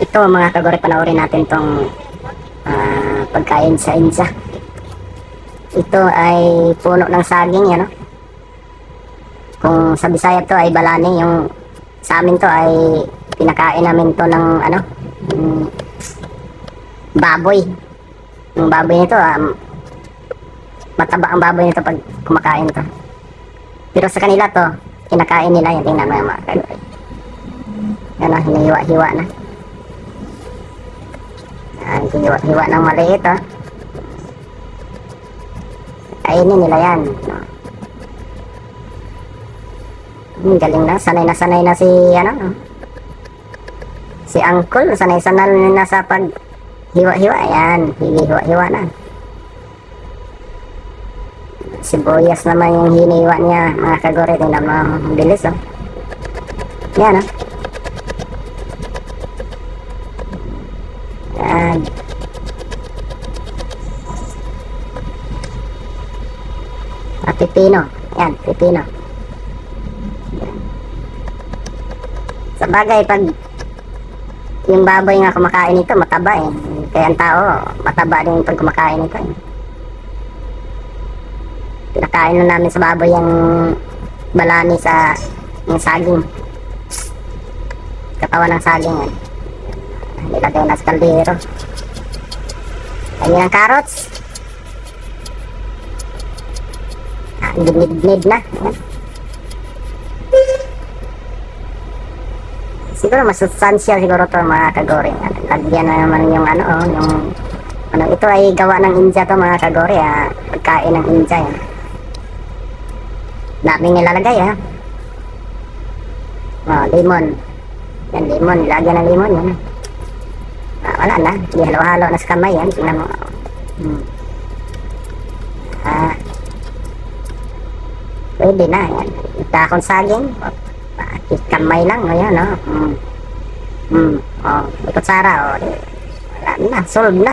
Ito mga kagore, panoorin natin tong ah, pagkain sa Insa. Ito ay puno ng saging, yan, no? Kung sa Bisaya to ay balani, yung sa amin to ay pinakain namin to ng ano, yung baboy. Yung baboy nito, um, mataba ang baboy nito pag kumakain to. Pero sa kanila to, kinakain nila yan. Tingnan mo yung mga kagore. Yan, oh, hinihiwa-hiwa na. Yan, hiwa-hiwa ng maliit, oh. Kainin nila yan. No? Hmm, galing na. Sanay na sanay na si, ano, no? si Uncle. Sanay-sanay na sa pag hiwa-hiwa. Yan, hiwa-hiwa na. Sibuyas naman yung hiniwa niya, mga kagore. Tingnan mo, bilis, oh. Yan, oh. Yan. Ah, pipino. Yan, pipino. Sa bagay, pag yung baboy nga kumakain nito, mataba eh. Kaya ang tao, mataba din pag kumakain nito eh. Pinakain na namin sa baboy yung balani sa yung saging. Katawan ng saging yan. Nilagay na sa kaldero. Ayun ang carrots. Ah, Ginid-ginid na. Ayan. Siguro mas substantial siguro to mga kagore. Lagyan na naman yung ano, oh, yung ano, ito ay gawa ng India to mga kagore, ah. Pagkain ng India yan. Daming nilalagay, ah. Oh, lemon. Yan, lemon. Lagyan ng lemon yan. Wala na. Hindi halo-halo na sa kamay yan. Tingnan mo. Hmm. Ah. Pwede na. Yan. Itakon saging. Kamay lang. Ayan, no? Hmm. Hmm. Oh, may kutsara. Oh. di- Wala na. Solve na.